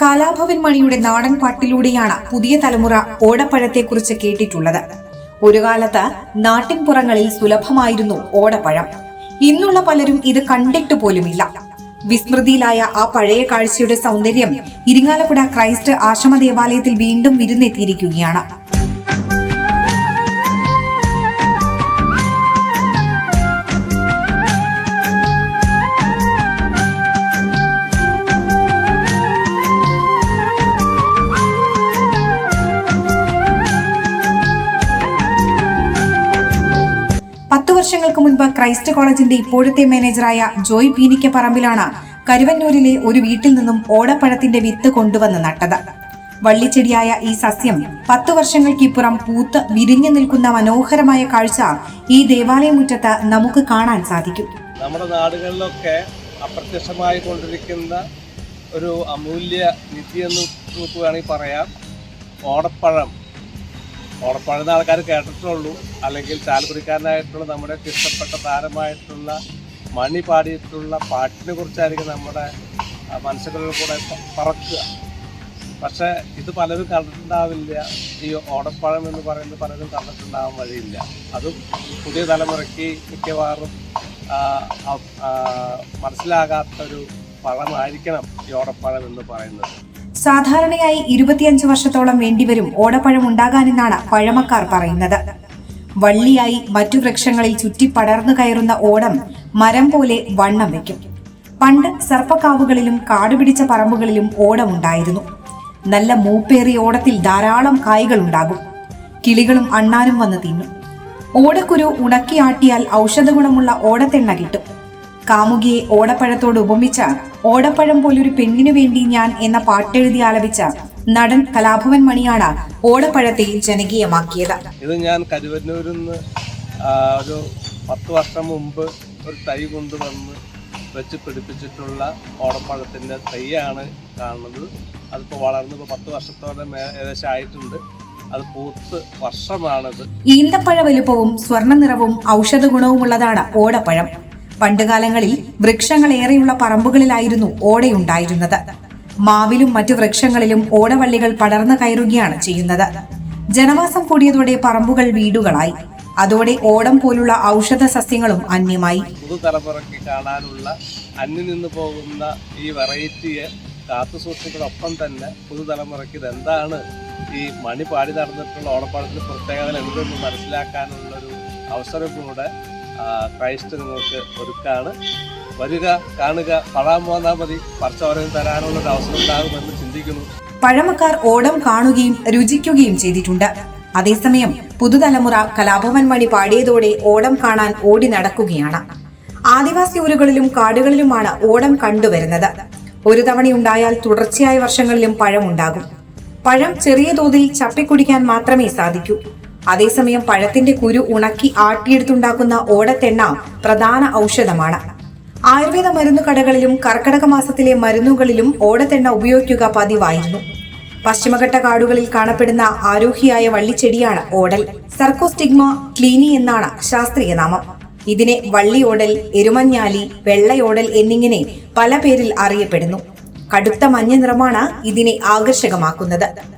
കാലാഭവൻ മണിയുടെ നാടൻ പാട്ടിലൂടെയാണ് പുതിയ തലമുറ ഓടപ്പഴത്തെക്കുറിച്ച് കേട്ടിട്ടുള്ളത്. ഒരു കാലത്ത് നാട്ടിൻപുറങ്ങളിൽ സുലഭമായിരുന്നു ഓടപ്പഴം. ഇന്നുള്ള പലരും ഇത് കണ്ടിട്ട് പോലുമില്ല. വിസ്മൃതിയിലായ ആ പഴയ കാഴ്ചയുടെ സൗന്ദര്യം ഇരിങ്ങാലക്കുട ക്രൈസ്റ്റ് ആശ്രമ ദേവാലയത്തിൽ വീണ്ടും വിരുന്നെത്തിയിരിക്കുകയാണ്. വർഷങ്ങൾക്ക് മുൻപ് ക്രൈസ്റ്റ് കോളേജിന്റെ ഇപ്പോഴത്തെ മാനേജറായ ജോയ് പീനിക്ക പറമ്പിലാണ് കരുവന്നൂരിലെ ഒരു വീട്ടിൽ നിന്നും ഓടപ്പഴത്തിന്റെ വിത്ത് കൊണ്ടുവന്ന് നട്ടത്. വള്ളിച്ചെടിയായ ഈ സസ്യം പത്തു വർഷങ്ങൾക്കിപ്പുറം പൂത്ത് വിരിഞ്ഞു നിൽക്കുന്ന മനോഹരമായ കാഴ്ച ഈ ദേവാലയ മുറ്റത്ത് നമുക്ക് കാണാൻ സാധിക്കും. നമ്മുടെ നാടുകളിലൊക്കെ അപ്രത്യക്ഷമായി കൊണ്ടിരിക്കുന്ന ഒരു അമൂല്യ നിധി എന്ന് വേണമെങ്കിൽ പറയാം. ഓടപ്പഴം. ഓടപ്പഴം എന്ന ആൾക്കാർ കേട്ടിട്ടുള്ളൂ. അല്ലെങ്കിൽ താല്പര്യക്കാരനായിട്ടുള്ള നമ്മുടെ ഇഷ്ടപ്പെട്ട താരമായിട്ടുള്ള മണി പാടിയിട്ടുള്ള പാട്ടിനെ കുറിച്ചായിരിക്കും നമ്മുടെ മനസ്സുകളിൽ കൂടെ പറക്കുക. പക്ഷേ ഇത് പലരും കണ്ടിട്ടുണ്ടാവില്ല. ഈ ഓടപ്പഴം എന്ന് പറയുന്നത് പലരും കണ്ടിട്ടുണ്ടാവാൻ വഴിയില്ല. അതും പുതിയ തലമുറയ്ക്ക് മിക്കവാറും മനസ്സിലാകാത്തൊരു പഴമായിരിക്കണം ഈ ഓടപ്പഴം എന്ന് പറയുന്നത്. സാധാരണയായി ഇരുപത്തിയഞ്ച് വർഷത്തോളം വേണ്ടിവരും ഓടപ്പഴം ഉണ്ടാകാനെന്നാണ് പഴമക്കാർ പറയുന്നത്. വള്ളിയായി മറ്റു വൃക്ഷങ്ങളിൽ ചുറ്റി പടർന്നു കയറുന്ന ഓടം മരം പോലെ വണ്ണം വയ്ക്കും പണ്ട് സർപ്പക്കാവുകളിലും കാടുപിടിച്ച പറമ്പുകളിലും ഓടമുണ്ടായിരുന്നു നല്ല മൂപ്പേറിയ ഓടത്തിൽ ധാരാളം കായ്കൾ ഉണ്ടാകും. കിളികളും അണ്ണാനും വന്ന് തിന്നും. ഓടക്കുരു ഉണക്കിയാട്ടിയാൽ ഔഷധഗുണമുള്ള ഓടത്തെണ്ണ കിട്ടും. കാമുകിയെ ഓടപ്പഴത്തോട് ഉപമിച്ച ഓടപ്പഴം പോലൊരു പെണ്ണിനു വേണ്ടി ഞാൻ എന്ന പാട്ടെഴുതി ആലപിച്ച നടൻ കലാഭവൻ മണിയാണ് ഓടപ്പഴത്തെ ജനകീയമാക്കിയത്. ഇത് ഞാൻ കരുവന്നൂരിൽ നിന്ന് ഒരു പത്ത് വർഷം മുമ്പ് ഒരു തൈ കൊണ്ടുവന്ന് വെച്ച് പിടിപ്പിച്ചിട്ടുള്ള ഓടപ്പഴത്തിന്റെ തൈയാണ് കാണുന്നത്. അതിപ്പോൾ വളർന്ന് ഇപ്പോൾ പത്ത് വർഷത്തോടെ ഏകദേശം ആയിട്ടുണ്ട്. അത് പൂത്ത് വർഷമാണത്. ഈന്തപ്പഴ വലുപ്പവും സ്വർണ നിറവും ഔഷധ ഗുണവുമുള്ളതാണ് ഓടപ്പഴം. പണ്ടുകാലങ്ങളിൽ വൃക്ഷങ്ങളേറെയുള്ള പറമ്പുകളിലായിരുന്നു ഓടയുണ്ടായിരുന്നത്. മാവിലും മറ്റു വൃക്ഷങ്ങളിലും ഓടവള്ളികൾ പടർന്നു കയറുകയാണ് ചെയ്യുന്നത്. ജനവാസം കൂടിയതോടെ പറമ്പുകൾ വീടുകളായി. അതോടെ ഓടം പോലുള്ള ഔഷധ സസ്യങ്ങളും അന്യമായി. പുതുതലമുറയ്ക്ക് കാണാനുള്ള അന്യം നിന്ന് പോകുന്ന ഈ വെറൈറ്റിയെ കാത്തു സൂക്ഷിക്കുന്നതോടൊപ്പം തന്നെ പുതുതലമുറയ്ക്ക് ഇതെന്താണ് ഈ മണി പാടി നടന്നിട്ടുള്ള ഓടപ്പാടത്തിന്റെ പ്രത്യേകത എന്തെന്ന് മനസ്സിലാക്കാനുള്ളൊരു അവസരം കൂടെ ക്രൈസ്റ്റ് നിങ്ങൾക്ക് ഒരുക്കാണ്. വരിക കാണുക പഴാൻ പോന്നാൽ മതി. പറിച്ചവരും തരാനുള്ളൊരു അവസരം ഉണ്ടാകുമെന്ന് ചിന്തിക്കുന്നു. പഴമക്കാർ ഓടം കാണുകയും രുചിക്കുകയും ചെയ്തിട്ടുണ്ട്. അതേസമയം പുതുതലമുറ കലാഭവൻ മണി പാടിയതോടെ ഓടം കാണാൻ ഓടി നടക്കുകയാണ്. ആദിവാസി ഊരുകളിലും കാടുകളിലുമാണ് ഓടം കണ്ടുവരുന്നത്. ഒരു തവണയുണ്ടായാൽ തുടർച്ചയായ വർഷങ്ങളിലും പഴമുണ്ടാകും. പഴം ചെറിയ തോതിൽ ചപ്പിക്കുടിക്കാൻ മാത്രമേ സാധിക്കൂ. അതേസമയം പഴത്തിന്റെ കുരു ഉണക്കി ആട്ടിയെടുത്തുണ്ടാക്കുന്ന ഓടത്തെണ്ണ പ്രധാന ഔഷധമാണ്. ആയുർവേദ മരുന്നു കടകളിലും കർക്കടക മാസത്തിലെ മരുന്നുകളിലും ഓടത്തെണ്ണ ഉപയോഗിക്കുക പതിവായിരുന്നു. പശ്ചിമഘട്ട കാടുകളിൽ കാണപ്പെടുന്ന ആരോഹിയായ വള്ളിച്ചെടിയാണ് ഓടൽ. സർക്കോസ്റ്റിഗ്മ ക്ലീനി എന്നാണ് ശാസ്ത്രീയ നാമം. ഇതിനെ വള്ളിയോടൽ എരുമഞ്ഞാലി വെള്ളയോടൽ എന്നിങ്ങനെ പല പേരിൽ അറിയപ്പെടുന്നു. കടുത്ത മഞ്ഞ നിറമാണ് ഇതിനെ ആകർഷകമാക്കുന്നത്.